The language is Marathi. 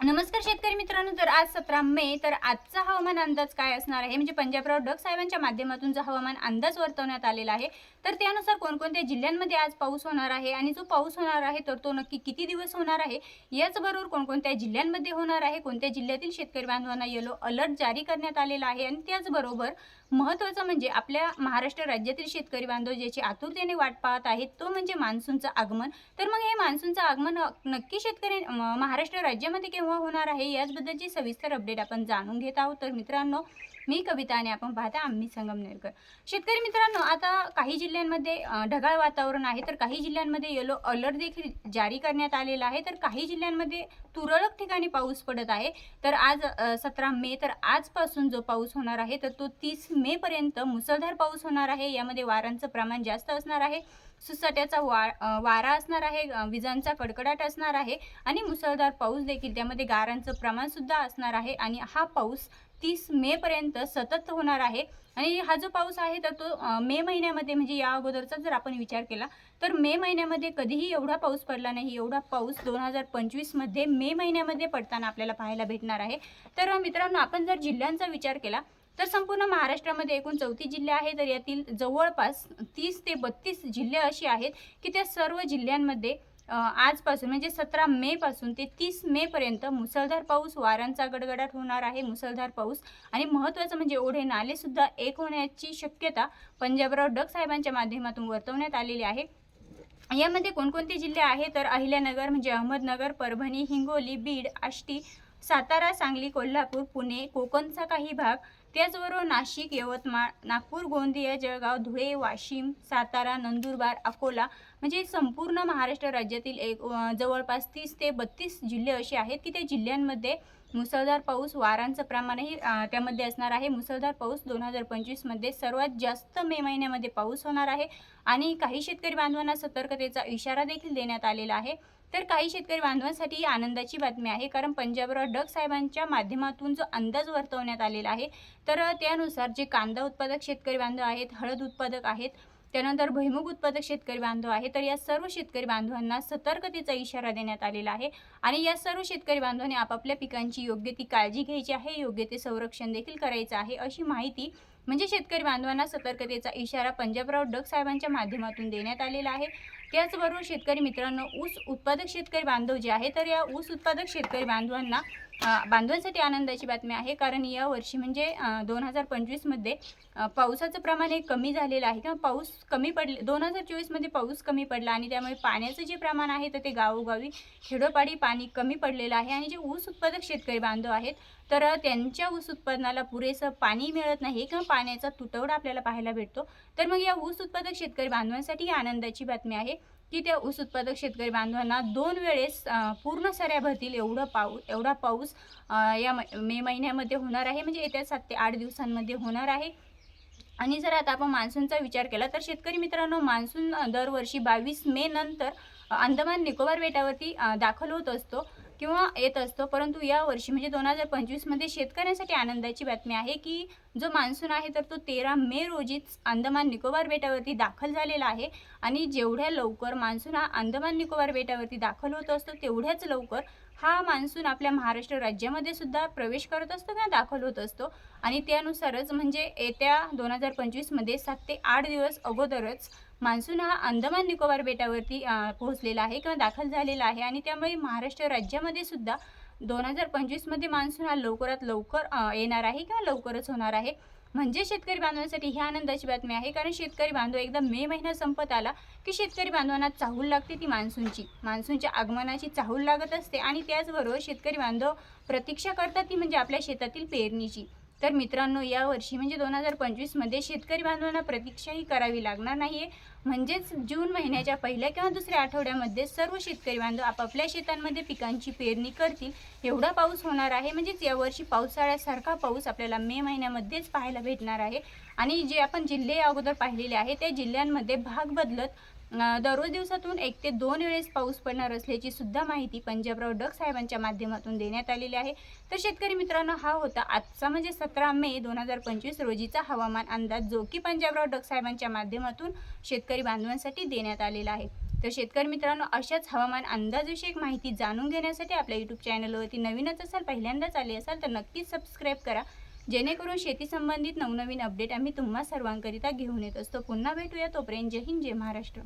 नमस्कार शेतकरी मित्रांनो तर आज सतरा मे तर आजचा हवामान अंदाज काय असणार आहे? म्हणजे पंजाबराव डग साहेबांच्या माध्यमातून जो हवामान अंदाज वर्तवण्यात आलेला आहे तर त्यानुसार कोणकोणत्या जिल्ह्यांमध्ये आज पाऊस होणार आहे आणि जो पाऊस होणार आहे तर तो नक्की किती दिवस होणार आहे याचबरोबर कोणकोणत्या जिल्ह्यांमध्ये होणार आहे कोणत्या जिल्ह्यातील शेतकरी बांधवांना येलो अलर्ट जारी करण्यात आलेला आहे आणि त्याचबरोबर महत्त्वाचं म्हणजे आपल्या महाराष्ट्र राज्यातील शेतकरी बांधव ज्याची आतुरतेने वाट पाहत आहेत तो म्हणजे मान्सूनचं आगमन. तर मग हे मान्सूनचं आगमन नक्की शेतकरी महाराष्ट्र राज्यामध्ये केव्हा होणार आहे याचबद्दलची सविस्तर अपडेट आपण जाणून घेत आहोत. तर मित्रांनो मी कविता आणि आपण पाहता आम्ही संगमनेरकर शेतकरी मित्रांनो आता काही जिल्ह्यांमध्ये ढगाळ वातावरण आहे तर काही जिल्ह्यांमध्ये येलो अलर्ट देखील जारी करण्यात आलेला आहे तर काही जिल्ह्यांमध्ये तुरळक ठिकाणी पाऊस पडत आहे. तर आज सतरा मे तर आजपासून जो पाऊस होणार आहे तर तो तीस मे पर्यंत मुसळधार पाऊस होणार आहे. यामध्ये वारांचं प्रमाण जास्त असणार आहे सुसाट्याचा वा वारा असणार आहे विजांचा कडकडाट असणार आहे आणि मुसळधार पाऊस देखील त्यामध्ये गारांचं प्रमाणसुद्धा असणार आहे आणि हा पाऊस तीस मे पर्यंत सतत होणार आहे. आणि हा जो पाऊस आहे तर तो मे महिन्यामध्ये म्हणजे या अगोदरचा जर आपण विचार केला तर मे महिन्यामध्ये कधीही एवढा पाऊस पडला नाही. एवढा पाऊस दोन हजार पंचवीसमध्ये मे महिन्यामध्ये पडताना आपल्याला पाहायला भेटणार आहे. तर मित्रांनो आपण जर जिल्ह्यांचा विचार केला तर संपूर्ण महाराष्ट्रामध्ये एकूण चौतीस जिल्हे आहेत तर यातील जवळपास तीस ते बत्तीस जिल्हे अशी आहेत की त्या सर्व जिल्ह्यांमध्ये आजपासून म्हणजे सतरा मे पासून ते तीस मे पर्यंत मुसळधार पाऊस वारांचा गडगडाट होणार आहे मुसळधार पाऊस. आणि महत्त्वाचं म्हणजे ओढे नाले सुद्धा एक होण्याची शक्यता पंजाबराव डग साहेबांच्या माध्यमातून वर्तवण्यात आलेली आहे. यामध्ये कोणकोणते जिल्हे आहे तर अहिल्यानगर म्हणजे अहमदनगर परभणी हिंगोली बीड आष्टी सातारा सांगली कोल्हापूर पुणे कोकणचा काही भाग. त्याचबरोबर नाशिक यवतमाळ नागपूर गोंदिया जळगाव धुळे वाशिम सातारा नंदुरबार अकोला म्हणजे संपूर्ण महाराष्ट्र राज्यातील एक जवळपास तीस ते बत्तीस जिल्हे असे आहेत की त्या जिल्ह्यांमध्ये मुसळधार पाऊस वारांचं प्रमाणही त्यामध्ये असणार आहे. मुसळधार पाऊस दोन हजार पंचवीसमध्ये सर्वात जास्त मे महिन्यामध्ये पाऊस होणार आहे आणि काही शेतकरी बांधवांना सतर्कतेचा इशारा देखील देण्यात आलेला आहे. तर काही शेतकरी बांधवांसाठी ही आनंदाची बातमी आहे कारण पंजाबराव डग साहेबांच्या माध्यमातून जो अंदाज वर्तवण्यात आलेला आहे तर त्यानुसार जे कांदा उत्पादक शेतकरी बांधव आहेत हळद उत्पादक आहेत त्यानंतर भुईमुग उत्पादक शेतकरी बांधव आहे तर या सर्व शेतकरी बांधवांना सतर्कतेचा इशारा देण्यात आलेला आहे आणि या सर्व शेतकरी बांधवांनी आपापल्या पिकांची योग्य ती काळजी घ्यायची आहे योग्य ते संरक्षण देखील करायचं आहे अशी माहिती म्हणजे शेतकरी बांधवांना सतर्कतेचा इशारा पंजाबराव डग साहेबांच्या माध्यमातून देण्यात आलेला आहे. त्याचबरोबर शेतकरी मित्रांनो ऊस उत्पादक शेतकरी बांधव जे आहे तर या ऊस उत्पादक शेतकरी बांधवांना बांधवांसाठी आनंदाची बातमी आहे. कारण या वर्षी म्हणजे दोन हजार पंचवीसमध्ये पावसाचं प्रमाण हे कमी झालेलं आहे. किंवा पाऊस कमी पडले दोन हजार चोवीसमध्ये पाऊस कमी पडला आणि त्यामुळे पाण्याचं जे प्रमाण आहे तर ते गावोगावी खेडोपाडी पाणी कमी पडलेलं आहे. आणि जे ऊस उत्पादक शेतकरी बांधव आहेत तर त्यांच्या ऊस उत्पादनाला पुरेसं पाणी मिळत नाही किंवा पाण्याचा तुटवडा आपल्याला पाहायला भेटतो. तर मग या ऊस उत्पादक शेतकरी बांधवांसाठी ही आनंदाची बातमी आहे. की त्या ऊस उत्पादक शेतकरी बांधवांना दोन वेळेस पूर्ण सऱ्या भरतील एवढं पाऊस एवढा पाऊस या म- मे महिन्यामध्ये होणार आहे. म्हणजे येत्या सात ते आठ दिवसांमध्ये होणार आहे. आणि जर आता आपण मान्सूनचा विचार केला तर शेतकरी मित्रांनो मान्सून दरवर्षी बावीस मे नंतर अंदमान निकोबार बेटावरती दाखल होत असतो. किंवा येत असतो. परंतु या वर्षी म्हणजे दोन हजार पंचवीसमध्ये शेतकऱ्यांसाठी आनंदाची बातमी आहे की जो मान्सून आहे तर तो तेरा मे रोजीच अंदमान निकोबार बेटावरती दाखल झालेला आहे. आणि जेवढ्या लवकर मान्सून हा अंदमान निकोबार बेटावरती दाखल होत असतो तेवढ्याच लवकर हा मान्सून आपल्या महाराष्ट्र राज्यामध्ये सुद्धा प्रवेश करत असतो किंवा दाखल होत असतो. आणि त्यानुसारच म्हणजे येत्या दोन हजार पंचवीसमध्ये सात ते आठ दिवस अगोदरच मान्सून हा अंदमान निकोबार बेटावरती पोहोचलेला आहे किंवा दाखल झालेला आहे. आणि त्यामुळे महाराष्ट्र राज्यामध्ये सुद्धा दोन हजार पंचवीसमध्ये मान्सून हा लवकरात लवकर येणार आहे किंवा लवकरच होणार आहे. म्हणजे शेतकरी बांधवांसाठी ही आनंदाची बातमी आहे. कारण शेतकरी बांधव एकदा मे महिना संपत आला की शेतकरी बांधवांना चाहूल लागते ती मान्सूनची. मान्सूनच्या आगमनाची चाहूल लागत असते आणि त्याचबरोबर शेतकरी बांधव प्रतीक्षा करतात ती म्हणजे आपल्या शेतातील पेरणीची. तर मित्रांनो यावर्षी म्हणजे दोन हजार पंचवीसमध्ये शेतकरी बांधवांना प्रतीक्षाही करावी लागणार नाही आहे म्हणजेच जून महिन्याच्या पहिल्या किंवा दुसऱ्या आठवड्यामध्ये सर्व शेतकरी बांधव आपापल्या शेतांमध्ये पिकांची पेरणी करतील. एवढा पाऊस होणार आहे. म्हणजेच यावर्षी पावसाळ्यासारखा पाऊस आपल्याला मे महिन्यामध्येच पाहायला भेटणार आहे. आणि जे आपण जिल्हे अगोदर पाहिलेले आहे त्या जिल्ह्यांमध्ये भाग बदलत दररोज दिवसातून एक ते दोन वेळेस पाऊस पडणार असल्याची सुद्धा माहिती पंजाबराव डग साहेबांच्या माध्यमातून देण्यात आलेली आहे. तर शेतकरी मित्रांनो हा होता आजचा म्हणजे सतरा मे दोन हजार पंचवीस रोजीचा हवामान अंदाज जो की पंजाबराव डग साहेबांच्या माध्यमातून शेतकरी बांधवांसाठी देण्यात आलेला आहे. तर शेतकरी मित्रांनो अशाच हवामान अंदाजविषयक माहिती जाणून घेण्यासाठी आपल्या यूट्यूब चॅनलवरती नवीनच असाल पहिल्यांदाच आले असाल तर नक्कीच सबस्क्राईब करा. जेणेकरून शेती संबंधित नवनवीन अपडेट आम्ही तुम्हा सर्वांकरिता घेऊन येत असतो. पुन्हा भेटूया तोपर्यंत जय हिंद जय महाराष्ट्र.